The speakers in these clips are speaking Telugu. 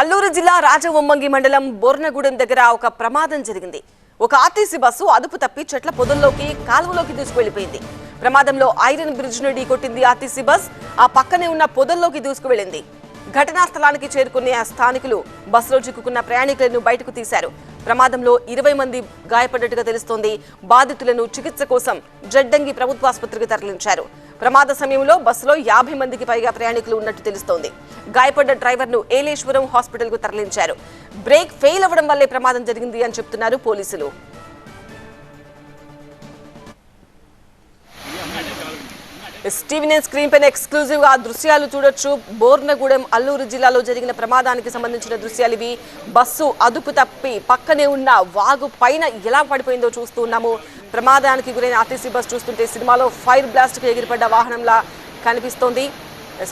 అల్లూరు జిల్లా రాజవొమ్మంగి మండలం బోర్నగూడెం దగ్గర ఒక ప్రమాదం జరిగింది. ఒక ఆర్టీసీ బస్సు అదుపు తప్పి చెట్ల పొదల్లోకి కాలువలోకి దూసుకువెళ్ళిపోయింది ప్రమాదంలో ఐరన్ బ్రిడ్జ్ను ఢీకొట్టింది ఆర్టీసీ బస్. ఆ పక్కనే ఉన్న పొదల్లోకి దూసుకువెళ్ళింది ఘటనా స్థలానికి చేరుకునే ఆ స్థానికులు బస్సులో చిక్కుకున్న ప్రయాణికులను బయటకు తీశారు. ప్రమాదంలో ఇరవై మంది గాయపడ్డట్టుగా తెలుస్తోంది. బాధితులను చికిత్స కోసం జడ్డంగి ప్రభుత్వాసుపత్రికి తరలించారు. ప్రమాద సమయంలో బస్సులో యాభై మందికి పైగా ప్రయాణికులు ఉన్నట్టు తెలుస్తోంది. గాయపడ్డ డ్రైవర్ను ఏలేశ్వరం హాస్పిటల్కు తరలించారు. బ్రేక్ ఫెయిల్ అవ్వడం వల్లే ప్రమాదం జరిగింది అని చెప్తున్నారు పోలీసులు. స్టీవెన్ స్క్రీన్ పైన ఎక్స్క్లూజివ్గా దృశ్యాలు చూడొచ్చు. బోర్నగూడెం అల్లూరు జిల్లాలో జరిగిన ప్రమాదానికి సంబంధించిన దృశ్యాలు ఇవి. బస్సు అదుపు తప్పి పక్కనే ఉన్న వాగు పైన ఎలా పడిపోయిందో చూస్తూ ఉన్నాము. ప్రమాదానికి గురైన ఆర్టీసీ బస్ చూస్తుంటే సినిమాలో ఫైర్ బ్లాస్ట్కి ఎగిరిపడ్డ వాహనంలా కనిపిస్తోంది.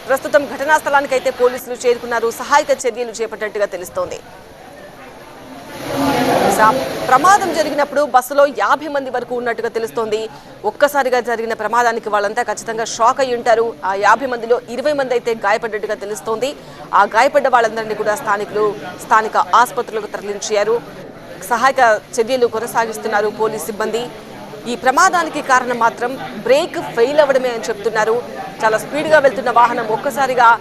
ప్రస్తుతం ఘటనా స్థలానికి అయితే పోలీసులు చేరుకున్నారు. సహాయక చర్యలు చేపట్టినట్టుగా తెలుస్తోంది. సా- ప్రమాదం జరిగినప్పుడు బస్సులో యాభై మంది వరకు ఉన్నట్టుగా తెలుస్తోంది. ఒక్కసారిగా జరిగిన ప్రమాదానికి వాళ్ళంతా ఖచ్చితంగా షాక్ అయి ఉంటారు. ఆ యాభై మందిలో ఇరవై మంది అయితే గాయపడ్డట్టుగా తెలుస్తోంది. ఆ గాయపడ్డ వాళ్ళందరినీ కూడా స్థానికులు స్థానిక ఆసుపత్రులకు తరలించారు. సహాయక చర్యలు కొనసాగిస్తున్నారు పోలీస్ సిబ్బంది. ఈ ప్రమాదానికి కారణం మాత్రం బ్రేక్ ఫెయిల్ అవ్వడమే అని చెప్తున్నారు. చాలా స్పీడ్గా వెళ్తున్న వాహనం ఒక్కసారిగా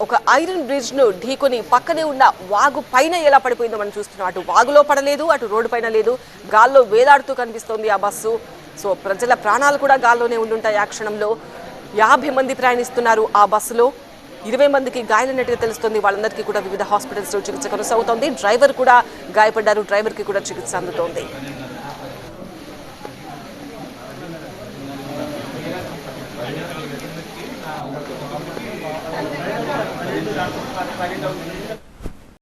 ఒక ఐరన్ బ్రిడ్జ్ను ఢీకొని పక్కనే ఉన్న వాగు పైన ఎలా పడిపోయిందో మనం చూస్తున్నాం. అటు వాగులో పడలేదు అటు రోడ్డు పైన లేదు. గాల్లో వేలాడుతూ కనిపిస్తోంది ఆ బస్సు. సో ప్రజల ప్రాణాలు కూడా గాల్లోనే ఉండుంటాయి ఆ క్షణంలో. యాభై మంది ప్రయాణిస్తున్నారు ఆ బస్సులో. ఇరవై మందికి గాయాలన్నట్టుగా తెలుస్తుంది. వాళ్ళందరికీ కూడా వివిధ హాస్పిటల్స్లో చికిత్స కొనసాగుతోంది. డ్రైవర్ కూడా గాయపడ్డారు. డ్రైవర్కి కూడా చికిత్స అందుతోంది. Gracias.